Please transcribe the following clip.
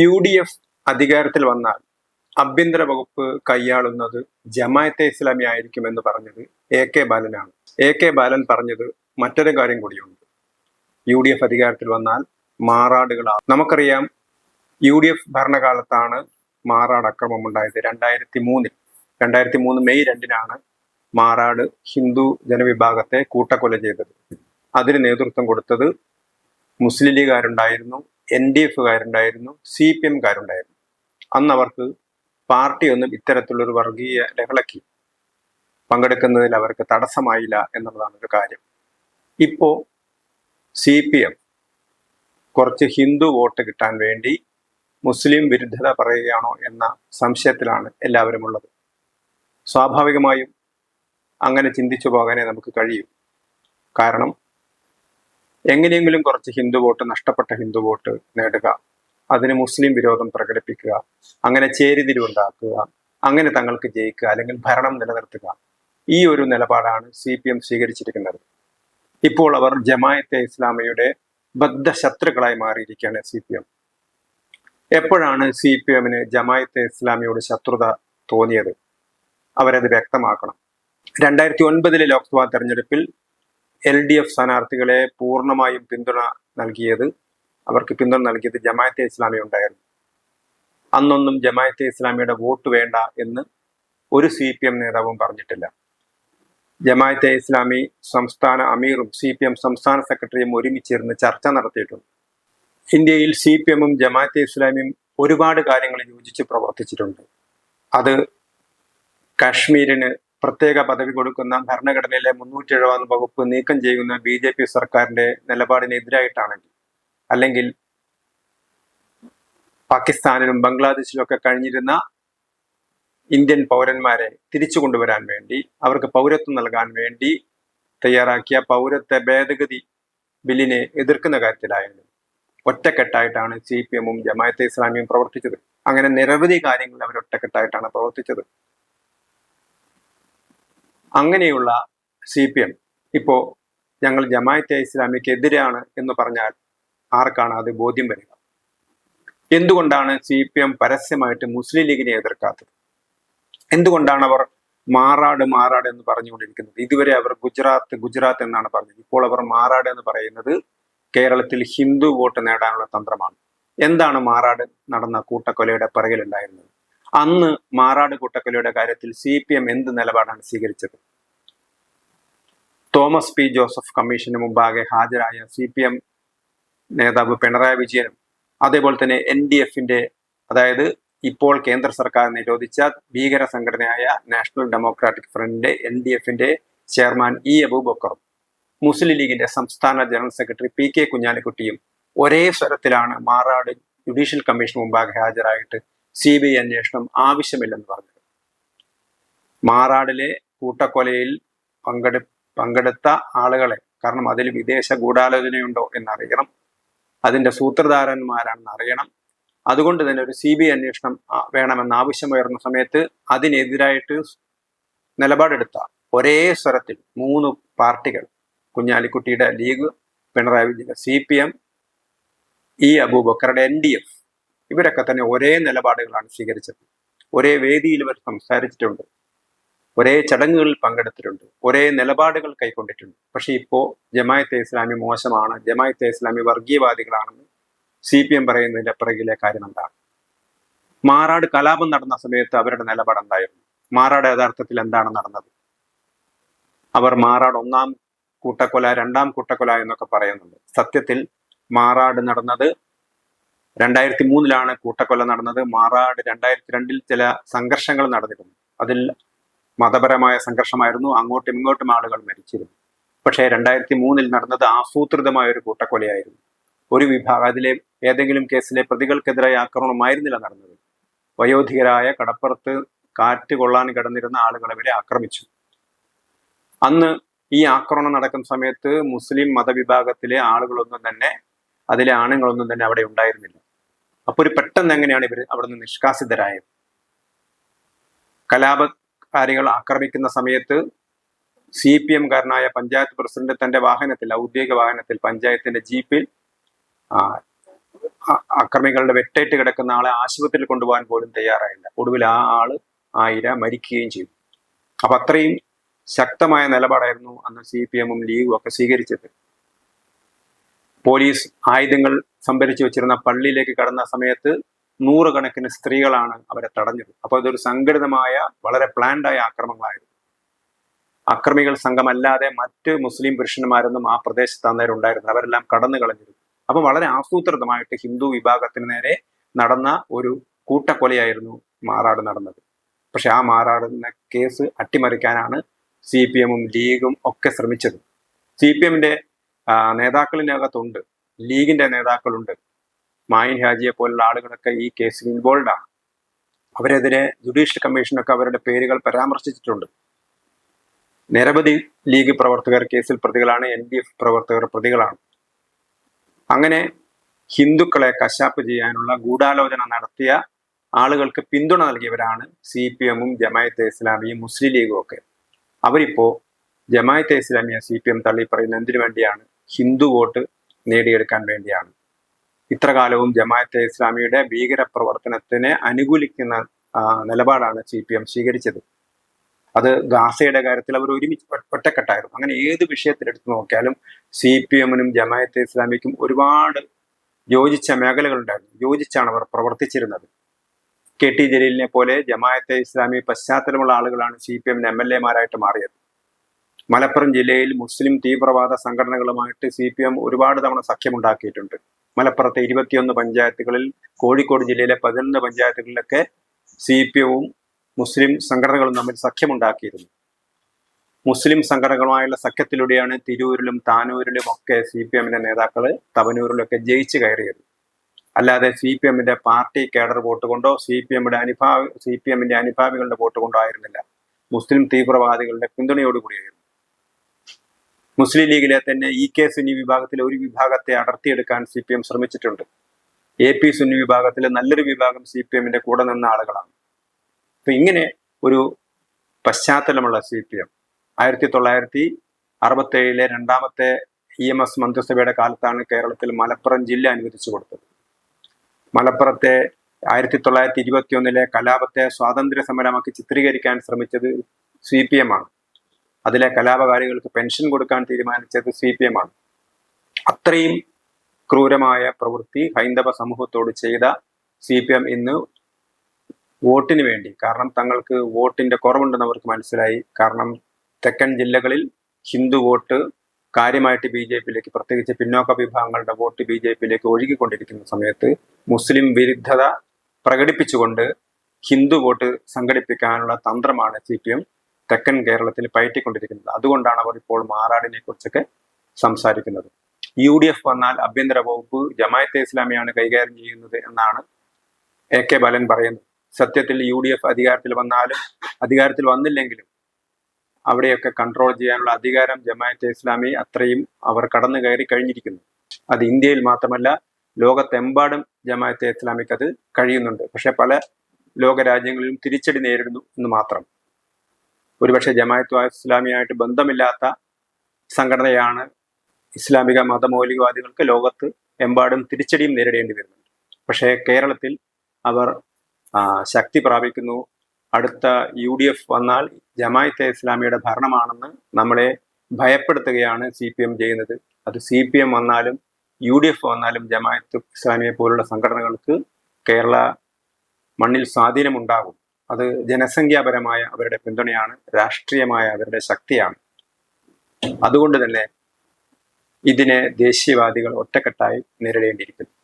U D F അധികാരത്തിൽ വന്നാൽ ആഭ്യന്തര വകുപ്പ് കൈയാളുന്നത് ജമായത്തെ ഇസ്ലാമി ആയിരിക്കുമെന്ന് പറഞ്ഞത് എ കെ ബാലനാണ്. എ കെ ബാലൻ പറഞ്ഞത് മറ്റൊരു കാര്യം കൂടിയുണ്ട്. യു ഡി എഫ് അധികാരത്തിൽ വന്നാൽ മാറാടുകളാണ് നമുക്കറിയാം യു ഡി എഫ് ഭരണകാലത്താണ് മാറാട് അക്രമം ഉണ്ടായത്. രണ്ടായിരത്തി മൂന്നിൽ രണ്ടായിരത്തി മൂന്ന് മെയ് രണ്ടിനാണ് മാറാട് ഹിന്ദു ജനവിഭാഗത്തെ കൂട്ടക്കൊല ചെയ്തത്. അതിന് നേതൃത്വം കൊടുത്തത് മുസ്ലിം ലീഗുകാരുണ്ടായിരുന്നു. എൻ ഡി എഫുകാരുണ്ടായിരുന്നു സി പി എംകാരുണ്ടായിരുന്നു അന്ന് അവർക്ക് പാർട്ടിയൊന്നും ഇത്തരത്തിലൊരു വർഗീയ ലഹളയ്ക്ക് പങ്കെടുക്കുന്നതിൽ അവർക്ക് തടസ്സമായില്ല എന്നുള്ളതാണ് ഒരു കാര്യം. ഇപ്പോ സി പി എം കുറച്ച് ഹിന്ദു വോട്ട് കിട്ടാൻ വേണ്ടി മുസ്ലിം വിരുദ്ധത പറയുകയാണോ എന്ന സംശയത്തിലാണ് എല്ലാവരും ഉള്ളത് സ്വാഭാവികമായും അങ്ങനെ ചിന്തിച്ചു പോകാനേ നമുക്ക് കഴിയൂ. കാരണം എങ്ങനെയെങ്കിലും കുറച്ച് ഹിന്ദു വോട്ട് നഷ്ടപ്പെട്ട ഹിന്ദു വോട്ട് നേടുക. അതിന് മുസ്ലിം വിരോധം പ്രകടിപ്പിക്കുക. അങ്ങനെ ചേരിതിരിവുണ്ടാക്കുക. അങ്ങനെ തങ്ങൾക്ക് ജയിക്കുക അല്ലെങ്കിൽ ഭരണം നിലനിർത്തുക. ഈ ഒരു നിലപാടാണ് സി പി എം സ്വീകരിച്ചിരിക്കുന്നത്. ഇപ്പോൾ അവർ ജമായത്തെ ഇസ്ലാമിയുടെ ബദ്ധ ശത്രുക്കളായി മാറിയിരിക്കുകയാണ് സി പി എം. എപ്പോഴാണ് സി പി എമ്മിന് ജമായത്തെ ഇസ്ലാമിയോട് ശത്രുത തോന്നിയത്? അവരത് വ്യക്തമാക്കണം. രണ്ടായിരത്തി ഒൻപതിലെ ലോക്സഭാ തെരഞ്ഞെടുപ്പിൽ എൽ ഡി എഫ് സ്ഥാനാർത്ഥികളെ പൂർണമായും പിന്തുണ നൽകിയത് അവർക്ക് പിന്തുണ നൽകിയത് ജമായത്തെ ഇസ്ലാമി ഉണ്ടായിരുന്നു അന്നൊന്നും ജമായത്തെ ഇസ്ലാമിയുടെ വോട്ട് വേണ്ട എന്ന് ഒരു സി പി എം നേതാവും പറഞ്ഞിട്ടില്ല. ജമായത്തെ ഇസ്ലാമി സംസ്ഥാന അമീറും സി പി എം സംസ്ഥാന സെക്രട്ടറിയും ഒരുമിച്ചിരുന്ന് ചർച്ച നടത്തിയിട്ടുണ്ട്. ഇന്ത്യയിൽ സി പി എമ്മും ജമാഅത്തെ ഇസ്ലാമിയും ഒരുപാട് കാര്യങ്ങൾ യോജിച്ച് പ്രവർത്തിച്ചിട്ടുണ്ട്. അത് കാശ്മീരിന് പ്രത്യേക പദവി കൊടുക്കുന്ന ഭരണഘടനയിലെ മുന്നൂറ്റി എഴുപത് വകുപ്പ് നീക്കം ചെയ്യുന്ന ബി ജെ പി സർക്കാരിന്റെ നിലപാടിനെതിരായിട്ടാണെങ്കിൽ അല്ലെങ്കിൽ പാകിസ്ഥാനിലും ബംഗ്ലാദേശിലും ഒക്കെ കഴിഞ്ഞിരുന്ന ഇന്ത്യൻ പൗരന്മാരെ തിരിച്ചു കൊണ്ടുവരാൻ വേണ്ടി അവർക്ക് പൗരത്വം നൽകാൻ വേണ്ടി തയ്യാറാക്കിയ പൗരത്വ ഭേദഗതി ബില്ലിനെ എതിർക്കുന്ന കാര്യത്തിലായിരുന്നു ഒറ്റക്കെട്ടായിട്ടാണ് സി പി എമ്മും ജമാഅത്തെ ഇസ്ലാമിയും പ്രവർത്തിച്ചത്. അങ്ങനെ നിരവധി കാര്യങ്ങൾ അവർ ഒറ്റക്കെട്ടായിട്ടാണ് പ്രവർത്തിച്ചത്. അങ്ങനെയുള്ള സി പി എം ഇപ്പോ ഞങ്ങൾ ജമായത്തെ ഇസ്ലാമിക്ക് എതിരാണ് എന്ന് പറഞ്ഞാൽ ആർക്കാണ് അത് ബോധ്യം വരിക? എന്തുകൊണ്ടാണ് സി പി എം പരസ്യമായിട്ട് മുസ്ലിം ലീഗിനെ എതിർക്കാത്തത്? എന്തുകൊണ്ടാണ് അവർ മാറാട് മാറാട് എന്ന് പറഞ്ഞുകൊണ്ടിരിക്കുന്നത്? ഇതുവരെ അവർ ഗുജറാത്ത് ഗുജറാത്ത് എന്നാണ് പറഞ്ഞത്. ഇപ്പോൾ അവർ മാറാട് എന്ന് പറയുന്നത് കേരളത്തിൽ ഹിന്ദു വോട്ട് നേടാനുള്ള തന്ത്രമാണ്. എന്താണ് മാറാട് നടന്ന കൂട്ടക്കൊലയുടെ പിറകിലുണ്ടായിരുന്നത്? അന്ന് മാറാട് കൂട്ടക്കൊലയുടെ കാര്യത്തിൽ സി പി എം എന്ത് നിലപാടാണ് സ്വീകരിച്ചത്? തോമസ് പി ജോസഫ് കമ്മീഷന് മുമ്പാകെ ഹാജരായ സി പി എം നേതാവ് പിണറായി വിജയനും അതേപോലെ തന്നെ എൻ ഡി എഫിന്റെ അതായത് ഇപ്പോൾ കേന്ദ്ര സർക്കാർ നിരോധിച്ച ഭീകര സംഘടനയായ നാഷണൽ ഡെമോക്രാറ്റിക് ഫ്രണ്ടിന്റെ എൻ ഡി എഫിന്റെ ചെയർമാൻ ഇ അബൂബക്കറും മുസ്ലിം ലീഗിന്റെ സംസ്ഥാന ജനറൽ സെക്രട്ടറി പി കെ കുഞ്ഞാലിക്കുട്ടിയും ഒരേ സ്വരത്തിലാണ് മാറാട് ജുഡീഷ്യൽ കമ്മീഷൻ മുമ്പാകെ ഹാജരായിട്ട് സി ബി ഐ അന്വേഷണം ആവശ്യമില്ലെന്ന് പറഞ്ഞത്. മാറാടിലെ കൂട്ടക്കൊലയിൽ പങ്കെടു പങ്കെടുത്ത ആളുകളെ കാരണം അതിൽ വിദേശ ഗൂഢാലോചനയുണ്ടോ എന്നറിയണം. അതിന്റെ സൂത്രധാരന്മാരാണെന്ന് അറിയണം. അതുകൊണ്ട് തന്നെ ഒരു സി ബി ഐ അന്വേഷണം വേണമെന്ന ആവശ്യമുയർന്ന സമയത്ത് അതിനെതിരായിട്ട് നിലപാടെടുത്ത ഒരേ സ്വരത്തിൽ മൂന്ന് പാർട്ടികൾ കുഞ്ഞാലിക്കുട്ടിയുടെ League Pinarayi Vijayan C P M E അബൂബക്കറുടെ N D F ഇവരൊക്കെ തന്നെ ഒരേ നിലപാടുകളാണ് സ്വീകരിച്ചത്. ഒരേ വേദിയിൽ ഇവർ സംസാരിച്ചിട്ടുണ്ട്. ഒരേ ചടങ്ങുകളിൽ പങ്കെടുത്തിട്ടുണ്ട്. ഒരേ നിലപാടുകൾ കൈക്കൊണ്ടിട്ടുണ്ട്. പക്ഷേ ഇപ്പോൾ ജമായത്തെ ഇസ്ലാമി മോശമാണ്. ജമായത്തെ ഇസ്ലാമി വർഗീയവാദികളാണെന്ന് സി പി എം പറയുന്നതിന്റെ പിറകിലെ കാര്യം എന്താണ്? മാറാട് കലാപം നടന്ന സമയത്ത് അവരുടെ നിലപാട് എന്തായിരുന്നു? മാറാട് യഥാർത്ഥത്തിൽ എന്താണ് നടന്നത്? അവർ മാറാട് ഒന്നാം കൂട്ടക്കൊല രണ്ടാം കൂട്ടക്കൊല എന്നൊക്കെ പറയുന്നുണ്ട്. സത്യത്തിൽ മാറാട് നടന്നത് രണ്ടായിരത്തി മൂന്നിലാണ് കൂട്ടക്കൊല നടന്നത്. മാറാട് രണ്ടായിരത്തി രണ്ടിൽ ചില സംഘർഷങ്ങൾ നടന്നിരുന്നു. അതിൽ മതപരമായ സംഘർഷമായിരുന്നു. അങ്ങോട്ടും ഇങ്ങോട്ടും ആളുകൾ മരിച്ചിരുന്നു. പക്ഷേ രണ്ടായിരത്തി മൂന്നിൽ നടന്നത് ആസൂത്രിതമായ ഒരു കൂട്ടക്കൊലയായിരുന്നു. ഒരു വിഭാഗം അതിലെ ഏതെങ്കിലും കേസിലെ പ്രതികൾക്കെതിരായ ആക്രമണമായിരുന്നില്ല നടന്നത്. വയോധികരായ കടപ്പുറത്ത് കാറ്റ് കൊള്ളാൻ കിടന്നിരുന്ന ആളുകളെ വരെ ആക്രമിച്ചു. അന്ന് ഈ ആക്രമണം നടക്കുന്ന സമയത്ത് മുസ്ലിം മതവിഭാഗത്തിലെ ആളുകളൊന്നും തന്നെ അതിലെ ആണുങ്ങളൊന്നും തന്നെ അവിടെ ഉണ്ടായിരുന്നില്ല. അപ്പൊ ഒരു പെട്ടെന്ന് എങ്ങനെയാണ് ഇവർ അവിടെ നിന്ന് നിഷ്കാസിതരായത്? കലാപകാരികൾ ആക്രമിക്കുന്ന സമയത്ത് സി പി എംകാരനായ പഞ്ചായത്ത് പ്രസിഡന്റ് തന്റെ വാഹനത്തിൽ ഔദ്യോഗിക വാഹനത്തിൽ പഞ്ചായത്തിന്റെ ജീപ്പിൽ അക്രമികളുടെ വെട്ടേറ്റ് കിടക്കുന്ന ആളെ ആശുപത്രിയിൽ കൊണ്ടുപോകാൻ പോലും തയ്യാറായില്ല. ഒടുവിൽ ആ ആൾ ആ ഇര മരിക്കുകയും ചെയ്തു. അപ്പൊ അത്രയും ശക്തമായ നിലപാടായിരുന്നു അന്ന് സി പി എമ്മും ലീഗും ഒക്കെ സ്വീകരിച്ചത്. പോലീസ് ആയുധങ്ങൾ സംഭരിച്ചു വെച്ചിരുന്ന പള്ളിയിലേക്ക് കടന്ന സമയത്ത് നൂറുകണക്കിന് സ്ത്രീകളാണ് അവരെ തടഞ്ഞത്. അപ്പോൾ ഇതൊരു സംഘടിതമായ വളരെ പ്ലാൻഡായ ആക്രമണങ്ങളായിരുന്നു. അക്രമികൾ സംഘമല്ലാതെ മറ്റ് മുസ്ലിം പുരുഷന്മാരൊന്നും ആ പ്രദേശത്ത് അന്നേരം അവരെല്ലാം കടന്നു കളഞ്ഞിരുന്നു. അപ്പൊ വളരെ ആസൂത്രിതമായിട്ട് ഹിന്ദു വിഭാഗത്തിന് നേരെ നടന്ന ഒരു കൂട്ടക്കൊലയായിരുന്നു മാറാട് നടന്നത്. പക്ഷെ ആ മാറാടുന്ന കേസ് അട്ടിമറിക്കാനാണ് സി പി എമ്മും ലീഗും ഒക്കെ ശ്രമിച്ചത്. സി പി എമ്മിന്റെ നേതാക്കളിനകത്തുണ്ട്. ലീഗിന്റെ നേതാക്കളുണ്ട്. മായിൻ ഹാജിയെ പോലുള്ള ആളുകളൊക്കെ ഈ കേസിൽ ഇൻവോൾവ് ആണ്. അവരെതിരെ ജുഡീഷ്യൽ കമ്മീഷനൊക്കെ അവരുടെ പേരുകൾ പരാമർശിച്ചിട്ടുണ്ട്. നിരവധി ലീഗ് പ്രവർത്തകർ കേസിൽ പ്രതികളാണ് എൻ ഡി എഫ് പ്രവർത്തകർ പ്രതികളാണ്. അങ്ങനെ ഹിന്ദുക്കളെ കശാപ്പ് ചെയ്യാനുള്ള ഗൂഢാലോചന നടത്തിയ ആളുകൾക്ക് പിന്തുണ നൽകിയവരാണ് സി പി എമ്മും ജമായത്തെ ഇസ്ലാമിയും മുസ്ലിം ലീഗും ഒക്കെ. അവരിപ്പോ ജമായത്തെ ഇസ്ലാമിയ സി പി എം തള്ളി പറയുന്ന എന്തിനു വേണ്ടിയാണ് ഹിന്ദു വോട്ട് നേടിയെടുക്കാൻ വേണ്ടിയാണ്. ഇത്രകാലവും ജമാഅത്തെ ഇസ്ലാമിയുടെ ഭീകര പ്രവർത്തനത്തിനെ അനുകൂലിക്കുന്ന നിലപാടാണ് സി പി എം സ്വീകരിച്ചത്. അത് ഗാസയുടെ കാര്യത്തിൽ അവർ ഒരുമിച്ച് ഒറ്റക്കെട്ടായിരുന്നു. അങ്ങനെ ഏത് വിഷയത്തിൽ എടുത്തു നോക്കിയാലും സി പി എമ്മിനും ജമാഅത്തെ ഇസ്ലാമിക്കും ഒരുപാട് യോജിച്ച മേഖലകളുണ്ടായിരുന്നു. യോജിച്ചാണ് അവർ പ്രവർത്തിച്ചിരുന്നത്. കെ ടി ജലീലിനെ പോലെ ജമാഅത്തെ ഇസ്ലാമി പശ്ചാത്തലമുള്ള ആളുകളാണ് സി പി എമ്മിന് എം എൽ എമാരായിട്ട് മാറിയത്. മലപ്പുറം ജില്ലയിൽ മുസ്ലിം തീവ്രവാദ സംഘടനകളുമായിട്ട് സി പി എം ഒരുപാട് തവണ സഖ്യമുണ്ടാക്കിയിട്ടുണ്ട്. മലപ്പുറത്തെ ഇരുപത്തിയൊന്ന് പഞ്ചായത്തുകളിൽ കോഴിക്കോട് ജില്ലയിലെ പതിനൊന്ന് പഞ്ചായത്തുകളിലൊക്കെ സി പി എമ്മും മുസ്ലിം സംഘടനകളും തമ്മിൽ സഖ്യമുണ്ടാക്കിയിരുന്നു. മുസ്ലിം സംഘടനകളുമായുള്ള സഖ്യത്തിലൂടെയാണ് തിരൂരിലും താനൂരിലും ഒക്കെ സി പി എമ്മിന്റെ നേതാക്കൾ തവനൂരിലൊക്കെ ജയിച്ചു കയറിയത്. അല്ലാതെ സി പി എമ്മിന്റെ പാർട്ടി കേഡർ വോട്ട് കൊണ്ടോ സി പി എമ്മിന്റെ അനുഭാവി സി പി എമ്മിന്റെ അനുഭാവികളുടെ വോട്ട് കൊണ്ടോ ആയിരുന്നില്ല. മുസ്ലിം തീവ്രവാദികളുടെ പിന്തുണയോടുകൂടിയായിരുന്നു. മുസ്ലിം ലീഗിലെ തന്നെ ഇ കെ സുന്നി വിഭാഗത്തിലെ ഒരു വിഭാഗത്തെ അടർത്തിയെടുക്കാൻ സി പി എം ശ്രമിച്ചിട്ടുണ്ട്. എ പി സുന്നി വിഭാഗത്തിലെ നല്ലൊരു വിഭാഗം സി പി എമ്മിന്റെ കൂടെ നിന്ന ആളുകളാണ്. അപ്പൊ ഇങ്ങനെ ഒരു പശ്ചാത്തലമുള്ള സി പി എം ആയിരത്തി തൊള്ളായിരത്തി അറുപത്തി ഏഴിലെ രണ്ടാമത്തെ ഇ എം എസ് മന്ത്രിസഭയുടെ കാലത്താണ് കേരളത്തിൽ മലപ്പുറം ജില്ല അനുവദിച്ചു കൊടുത്തത്. മലപ്പുറത്തെ ആയിരത്തി തൊള്ളായിരത്തി ഇരുപത്തി ഒന്നിലെ കലാപത്തെ സ്വാതന്ത്ര്യ സമരമാക്കി ചിത്രീകരിക്കാൻ ശ്രമിച്ചത് സി പി എം ആണ്. അതിലെ കലാപകാരികൾക്ക് പെൻഷൻ കൊടുക്കാൻ തീരുമാനിച്ചത് സി പി എം ആണ്. അത്രയും ക്രൂരമായ പ്രവൃത്തി ഹൈന്ദവ സമൂഹത്തോട് ചെയ്ത സി പി എം ഇന്ന് വോട്ടിന് വേണ്ടി കാരണം തങ്ങൾക്ക് വോട്ടിന്റെ കുറവുണ്ടെന്ന് അവർക്ക് മനസ്സിലായി. കാരണം തെക്കൻ ജില്ലകളിൽ ഹിന്ദു വോട്ട് കാര്യമായിട്ട് ബി ജെ പിയിലേക്ക് പ്രത്യേകിച്ച് പിന്നോക്ക വിഭാഗങ്ങളുടെ വോട്ട് ബി ജെ പിയിലേക്ക് ഒഴുകിക്കൊണ്ടിരിക്കുന്ന സമയത്ത് മുസ്ലിം വിരുദ്ധത പ്രകടിപ്പിച്ചുകൊണ്ട് ഹിന്ദു വോട്ട് സംഘടിപ്പിക്കാനുള്ള തന്ത്രമാണ് സി പി എം. തെക്കൻ കേരളത്തിൽ പയറ്റിക്കൊണ്ടിരിക്കുന്നത്. അതുകൊണ്ടാണ് അവർ ഇപ്പോൾ മാറാടിനെ കുറിച്ചൊക്കെ സംസാരിക്കുന്നത്. യു ഡി എഫ് വന്നാൽ ആഭ്യന്തര വകുപ്പ് ജമായത്തെ ഇസ്ലാമിയാണ് കൈകാര്യം ചെയ്യുന്നത് എന്നാണ് എ കെ ബാലൻ പറയുന്നത്. സത്യത്തിൽ യു ഡി എഫ് അധികാരത്തിൽ വന്നാലും അധികാരത്തിൽ വന്നില്ലെങ്കിലും അവിടെയൊക്കെ കൺട്രോൾ ചെയ്യാനുള്ള അധികാരം ജമായത്തെ ഇസ്ലാമി അത്രയും അവർ കടന്നു കയറി കഴിഞ്ഞിരിക്കുന്നു. അത് ഇന്ത്യയിൽ മാത്രമല്ല ലോകത്തെമ്പാടും ജമായത്തെ ഇസ്ലാമിക്ക് അത് കഴിയുന്നുണ്ട്. പക്ഷെ പല ലോകരാജ്യങ്ങളിലും തിരിച്ചടി നേരിടുന്നു എന്ന് മാത്രം. ഒരുപക്ഷെ ജമായത്ത് ഇസ്ലാമിയായിട്ട് ബന്ധമില്ലാത്ത സംഘടനയാണ് ഇസ്ലാമിക മതമൗലികവാദികൾക്ക് ലോകത്ത് എമ്പാടും തിരിച്ചടിയും നേരിടേണ്ടി വരുന്നുണ്ട്. പക്ഷേ കേരളത്തിൽ അവർ ശക്തി പ്രാപിക്കുന്നു. അടുത്ത യു ഡി എഫ് വന്നാൽ ജമായത്തെ ഇസ്ലാമിയുടെ ഭരണമാണെന്ന് നമ്മളെ ഭയപ്പെടുത്തുകയാണ് സി പി എം ചെയ്യുന്നത്. അത് സി പി എം വന്നാലും യു ഡി എഫ് വന്നാലും ജമായത്ത് ഇസ്ലാമിയെ പോലുള്ള സംഘടനകൾക്ക് കേരള മണ്ണിൽ സ്വാധീനമുണ്ടാകും. അത് ജനസംഖ്യാപരമായ അവരുടെ പിന്തുണയാണ് രാഷ്ട്രീയമായ അവരുടെ ശക്തിയാണ്. അതുകൊണ്ട് തന്നെ ഇതിനെ ദേശീയവാദികൾ ഒറ്റക്കെട്ടായി നേരിടേണ്ടിയിരിക്കുന്നു.